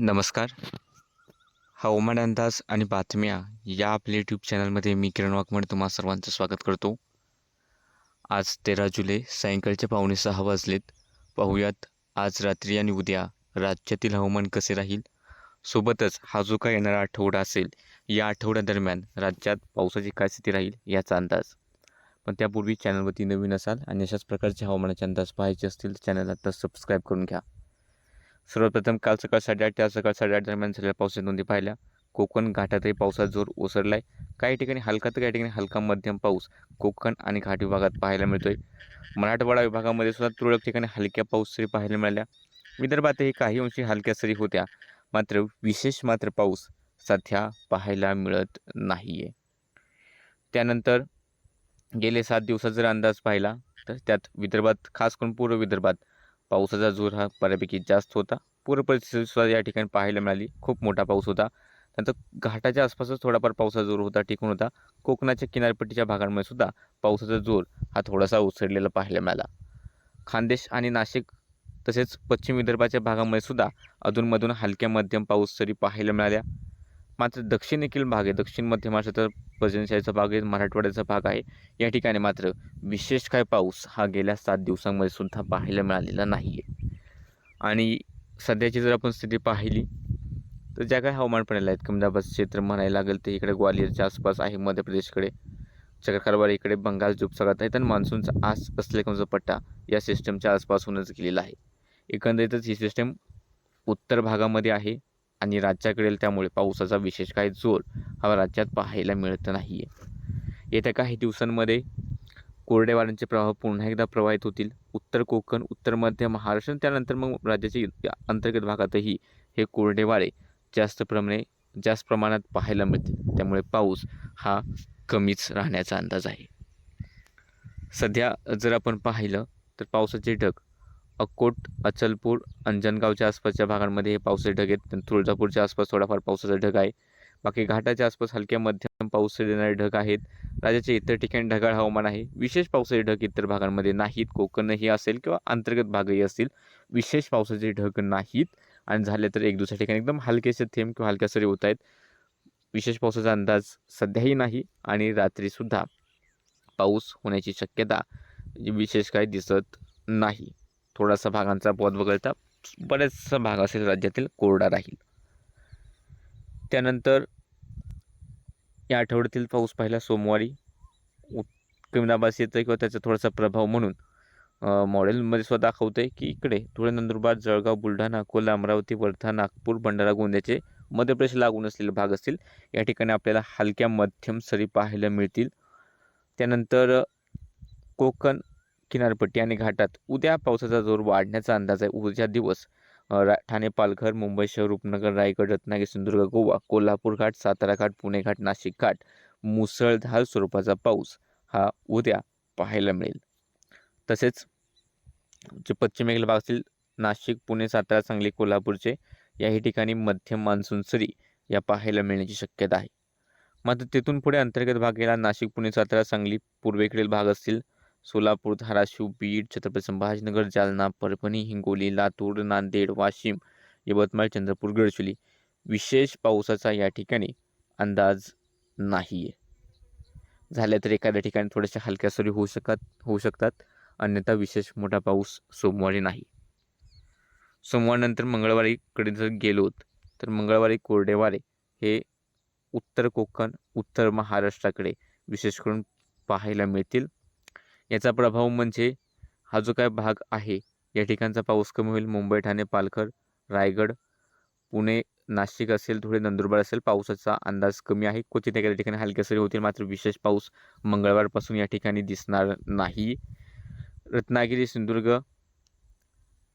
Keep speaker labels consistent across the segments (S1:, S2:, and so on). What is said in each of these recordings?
S1: नमस्कार. हवामान अंदाज आणि बातम्या या आपल्या यूट्यूब चॅनलमध्ये मी किरण वाकमड तुम्हा सर्वांचं स्वागत करतो. आज तेरा जुलै सायंकाळचे पावणे सहा वाजलेत. पाहूयात आज रात्री आणि उद्या राज्यातील हवामान कसे राहील? सोबतच हा जो काय येणारा आठवडा असेल या आठवड्यादरम्यान राज्यात पावसाची काय स्थिती राहील याचा अंदाज. पण त्यापूर्वी चॅनलवरती नवीन असाल आणि अशाच प्रकारचे हवामानाचे अंदाज पाहायचे असतील तर चॅनल आता सबस्क्राईब करून घ्या. सर्वप्रथम काल सकाळ साडेआठ ते आज सकाळ साडेआठ दरम्यान झालेल्या पावसाच्या नोंदी पाहिल्या. कोकण घाटातही पावसाचा जोर ओसरला आहे काही ठिकाणी हलका तर काही ठिकाणी हलका मध्यम पाऊस. कोकण आणि घाट विभागात पाहायला मिळतोय. मराठवाडा विभागामध्ये सुद्धा तुरळक ठिकाणी हलक्या पाऊस सरी पाहायला मिळाल्या. विदर्भातही काही अंशी हलक्या सरी होत्या. मात्र विशेष मात्र पाऊस सध्या पाहायला मिळत नाही आहे त्यानंतर गेले सात दिवसात जर अंदाज पाहिला तर त्यात विदर्भात खास करून पूर्व विदर्भात पावसाचा जोर हा बऱ्यापैकी जास्त होता. पूर परिस्थितीसुद्धा या ठिकाणी पाहायला मिळाली. खूप मोठा पाऊस होता. त्यानंतर घाटाच्या आसपासच थोडाफार पावसाचा जोर होता टिकून होता. कोकणाच्या किनारपट्टीच्या भागांमध्ये सुद्धा पावसाचा जोर हा थोडासा उसळलेला पाहायला मिळाला. खानदेश आणि नाशिक तसेच पश्चिम विदर्भाच्या भागामध्ये सुद्धा अधूनमधून हलक्या मध्यम पाऊस सरी पाहायला मिळाल्या. मात्र दक्षिण देखील भाग आहे. दक्षिण मध्य महाराष्ट्राचा पर्जन्यशाहीचा भाग आहे. मराठवाड्याचा भाग आहे. या ठिकाणी मात्र विशेष काय पाऊस हा गेल्या सात दिवसांमध्ये सुद्धा पाहायला मिळालेला नाही आहे आणि सध्याची जर आपण स्थिती पाहिली तर ज्या काही हवामान प्रणाली आहेत कमदाबाद क्षेत्र म्हणायला लागेल ते इकडे ग्वालियरच्या आसपास आहे मध्य प्रदेशकडे चक्रकारवार इकडे बंगाल उपसागरात आहेत आणि मान्सूनचा आस असलेला पट्टा या सिस्टमच्या आसपासूनच गेलेला आहे. एकंदरीतच ही सिस्टम उत्तर भागामध्ये आहे आणि राज्याकडे त्यामुळे पावसाचा विशेष काही जोर हा राज्यात पाहायला मिळत नाही आहे येत्या काही दिवसांमध्ये कोरड्या वाऱ्यांचे प्रवाह पुन्हा एकदा प्रवाहित होतील. उत्तर कोकण उत्तर मध्य महाराष्ट्र त्यानंतर मग राज्याच्या अंतर्गत भागातही हे कोरडे वारे जास्त प्रमाणे जास्त प्रमाणात पाहायला मिळतील. त्यामुळे पाऊस हा कमीच राहण्याचा अंदाज आहे. सध्या जर आपण पाहिलं तर पावसाचे ढग अक्कोट अचलपूर अंजनगावच्या आसपासच्या भागांमध्ये हे पावसाचे ढग आहेत. तुळजापूरच्या आसपास थोडाफार पावसाचा ढग आहे. बाकी घाटाच्या आसपास हलक्या मध्यम पाऊस देणारे ढग आहेत. राज्याच्या इतर ठिकाणी ढगाळ हवामान आहे. विशेष पावसाचे ढग इतर भागांमध्ये नाहीत. कोकणही असेल किंवा अंतर्गत भागही असतील. विशेष पावसाचे ढग नाहीत. आणि झाले तर एक दुसऱ्या ठिकाणी एकदम हलकेसे थेंब किंवा हलक्या सरी होत आहेत. विशेष पावसाचा अंदाज सध्याही नाही आणि रात्रीसुद्धा पाऊस होण्याची शक्यता विशेष काही दिसत नाही. थोडासा भागांचा पद वगळता बऱ्याचसा भाग असेल राज्यातील कोरडा राहील. त्यानंतर या आठवड्यातील पाऊस पाहिला सोमवारी. कमी येतं किंवा त्याचा थोडासा प्रभाव म्हणून मॉडेलमध्ये स्वतः दाखवतं आहे की इकडे धुळे नंदुरबार जळगाव बुलढाणा अकोला अमरावती वर्धा नागपूर भंडारा गोंद्याचे मध्य प्रदेश लागून असलेले भाग असतील. या ठिकाणी आपल्याला हलक्या मध्यम सरी पाहायला मिळतील. त्यानंतर कोकण किनारपट्टी आणि घाटात उद्या पावसाचा जोर वाढण्याचा अंदाज आहे. उद्या दिवस रा ठाणे पालघर मुंबई शहर उपनगर रायगड रत्नागिरी सिंधुदुर्ग गोवा कोल्हापूर घाट सातारा घाट पुणे घाट नाशिक घाट मुसळधार स्वरूपाचा पाऊस हा उद्या पाहायला मिळेल. तसेच जे पश्चिमेकडील भाग असतील नाशिक पुणे सातारा सांगली कोल्हापूरचे याही ठिकाणी मध्यम मान्सून सरी या पाहायला मिळण्याची शक्यता आहे. मात्र तिथून पुढे अंतर्गत भाग गेला नाशिक पुणे सातारा सांगली पूर्वेकडील भाग असतील सोलापूर धाराशिव बीड छत्रपती संभाजीनगर जालना परभणी हिंगोली लातूर नांदेड वाशिम यवतमाळ चंद्रपूर गडचिरोली. विशेष पावसाचा या ठिकाणी अंदाज नाही आहे झाल्या तर एखाद्या ठिकाणी थोड्याशा हलक्या सरी होऊ शकत होऊ शकतात. अन्यथा विशेष मोठा पाऊस सोमवारी नाही. सोमवारनंतर मंगळवारीकडे जर गेलोत तर मंगळवारी कोरडेवारे हे उत्तर कोकण उत्तर महाराष्ट्राकडे विशेष करून पाहायला मिळतील. याचा प्रभाव म्हणजे हा जो काय भाग आहे या ठिकाणचा पाऊस कमी होईल. मुंबई ठाणे पालघर रायगड पुणे नाशिक असेल थोडे नंदुरबार असेल पावसाचा अंदाज कमी आहे. क्वचित एखाद्या ठिकाणी हलक्या सरी होतील मात्र विशेष पाऊस मंगळवारपासून या ठिकाणी दिसणार नाही. रत्नागिरी सिंधुदुर्ग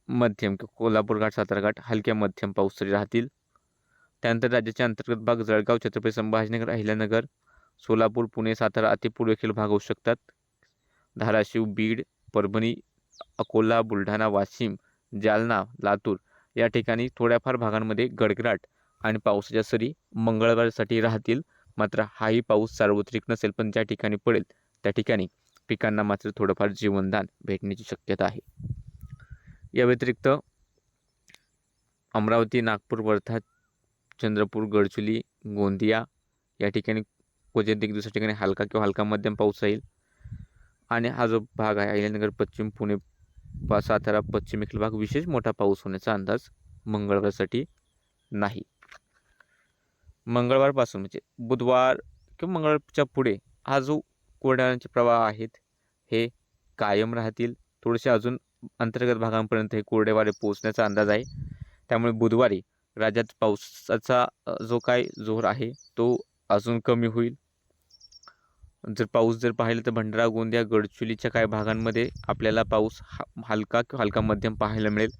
S1: मध्यम कोल्हापूर घाट सातारा घाट हलक्या मध्यम पाऊस तरी राहतील. त्यानंतर राज्याच्या अंतर्गत भाग जळगाव छत्रपती संभाजीनगर अहिल्यानगर सोलापूर पुणे सातारा अतिपूर देखील भाग होऊ शकतात. धाराशिव बीड परभणी अकोला बुलढाणा वाशिम जालना लातूर या ठिकाणी थोड्याफार भागांमध्ये गडगडाट आणि पावसाच्या सरी मंगळवारसाठी राहतील. मात्र हाही पाऊस सार्वत्रिक नसेल पण ज्या ठिकाणी पडेल त्या ठिकाणी पिकांना मात्र थोडंफार जीवनदान भेटण्याची शक्यता आहे. या व्यतिरिक्त अमरावती नागपूर वर्धा चंद्रपूर गडचुली गोंदिया या ठिकाणी क्वचित एक दुसऱ्या ठिकाणी हलका किंवा हलका मध्यम पाऊस राहील. आणि हा जो भाग आहे अहिल्यानगर पश्चिम पुणे पा सातारा पश्चिमेकडील भाग विशेष मोठा पाऊस होण्याचा अंदाज मंगळवारसाठी नाही. मंगळवारपासून म्हणजे बुधवार किंवा मंगळवारच्या पुढे हा जो कोरड्याचे प्रवाह आहेत हे कायम राहतील. थोडेसे अजून अंतर्गत भागांपर्यंत हे कोरडे वारे पोहोचण्याचा अंदाज आहे. त्यामुळे बुधवारी राज्यात पावसाचा जो काय जोर आहे तो अजून कमी होईल. जर पाऊस जर पाहिलं तर भंडारा गोंदिया गडचिरोलीच्या काही भागांमध्ये आपल्याला पाऊस हा हलका किंवा हलका मध्यम पाहायला मिळेल.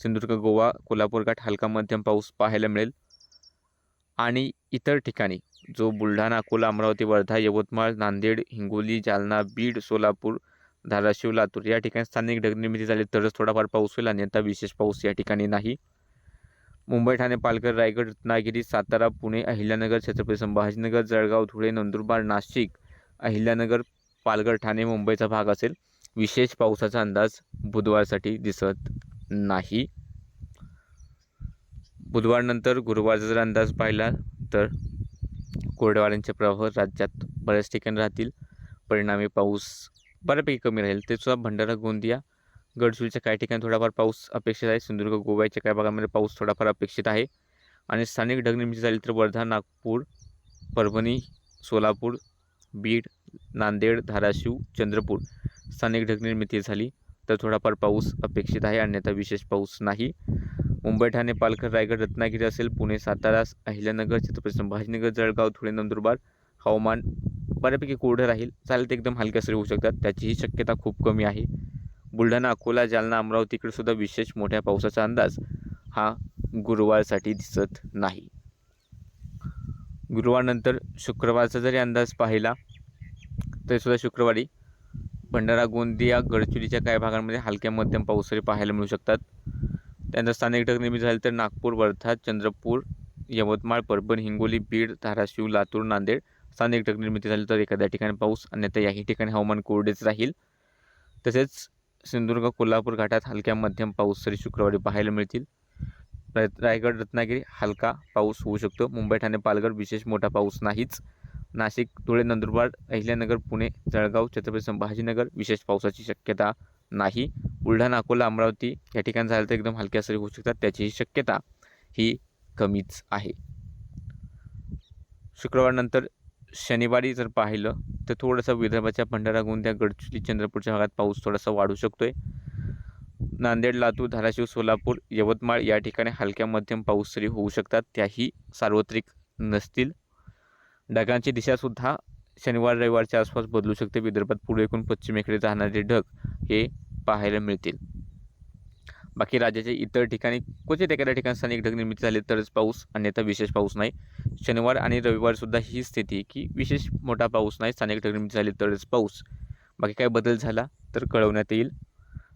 S1: सिंधुदुर्ग गोवा कोल्हापूर घाट हलका मध्यम पाऊस पाहायला मिळेल. आणि इतर ठिकाणी जो बुलढाणा अकोला अमरावती वर्धा यवतमाळ नांदेड हिंगोली जालना बीड सोलापूर धाराशिव लातूर या ठिकाणी स्थानिक ढगनिर्मिती झाली तरच थोडाफार पाऊस होईल आणि आता विशेष पाऊस या ठिकाणी नाही. मुंबई ठाणे पालघर रायगड रत्नागिरी सातारा पुणे अहिल्यानगर छत्रपती संभाजीनगर जळगाव धुळे नंदुरबार नाशिक अहिल्यानगर पालघर ठाणे मुंबईचा भाग असेल. विशेष पावसाचा अंदाज बुधवारसाठी दिसत नाही. बुधवारनंतर गुरुवारचा जर अंदाज पाहिला तर कोरडवाऱ्यांचे प्रवाह राज्यात बऱ्याच ठिकाणी राहतील. परिणामी पाऊस बऱ्यापैकी कमी राहील. ते सुद्धा भंडारा गोंदिया गडचिरोलीच्या काही ठिकाणी थोडाफार पाऊस अपेक्षित आहे. सिंधुदुर्ग गोव्याच्या काही भागामध्ये पाऊस थोडाफार अपेक्षित आहे. आणि स्थानिक ढगनिर्मिती झाली तर वर्धा नागपूर परभणी सोलापूर बीड नांदेड धाराशिव चंद्रपूर. स्थानिक ढगनिर्मिती झाली तर थोडाफार पाऊस अपेक्षित आहे अन्यथा विशेष पाऊस नाही. मुंबई ठाणे पालघर रायगड रत्नागिरी असेल पुणे सातारा अहिल्यानगर छत्रपती संभाजीनगर जळगाव धुळे नंदुरबार हवामान बऱ्यापैकी कोरडं राहील. चालेल ते एकदम हलक्या सरी होऊ शकतात त्याचीही शक्यता खूप कमी आहे. बुलढाणा अकोला जालना अमरावतीकडे सुद्धा विशेष मोठ्या पावसाचा अंदाज हा गुरुवारसाठी दिसत नाही. गुरुवारनंतर शुक्रवारचा जरी अंदाज पाहिला तरीसुद्धा शुक्रवारी भंडारा गोंदिया गडचिरोलीच्या काही भागांमध्ये हलक्या मध्यम पाऊस तरी पाहायला मिळू शकतात. त्यानंतर स्थानिक ढग निर्मिती झाली तर नागपूर वर्धा चंद्रपूर यवतमाळ परभणी हिंगोली बीड धाराशिव लातूर नांदेड स्थानिक ढग निर्मिती झाली तर एखाद्या ठिकाणी पाऊस अन्यथा याही ठिकाणी हवामान कोरडेच राहील. तसेच सिंधुदुर्ग कोल्हापूर घाटात हलक्या मध्यम पाऊस तरी शुक्रवारी पाहायला मिळतील. रायगड रत्नागिरी हलका पाऊस होऊ शकतो. मुंबई ठाणे पालघर विशेष मोठा पाऊस नाहीच. नाशिक धुळे नंदुरबार अहिल्यानगर पुणे जळगाव छत्रपती संभाजीनगर विशेष पावसाची शक्यता नाही. बुलढाणा अकोला अमरावती या ठिकाणी झालं तर एकदम हलक्या सरी होऊ शकतात. त्याचीही शक्यता ही कमीच आहे. शुक्रवारनंतर शनिवारी जर पाहिलं तर थोडंसं विदर्भाच्या भंडारा गोंदिया गडचिरोली चंद्रपूरच्या भागात पाऊस थोडासा वाढू शकतो आहे नांदेड लातूर धाराशिव सोलापूर यवतमाळ या ठिकाणी हलक्या मध्यम पाऊस तरी होऊ शकतात. त्याही सार्वत्रिक नसतील. ढगांची दिशासुद्धा शनिवार रविवारच्या आसपास बदलू शकते. विदर्भात पूर्वेकडून पश्चिमेकडे जाणारे ढग हे पाहायला मिळतील. बाकी राज्याच्या इतर ठिकाणी क्वचित एखाद्या ठिकाणी स्थानिक ढग निर्मिती झाली तरच पाऊस अन्यथा विशेष पाऊस नाही. शनिवार आणि रविवारसुद्धा ही स्थिती आहे की विशेष मोठा पाऊस नाही. स्थानिक ढग निर्मिती झाली तरच पाऊस. बाकी काय बदल झाला तर कळवण्यात येईल.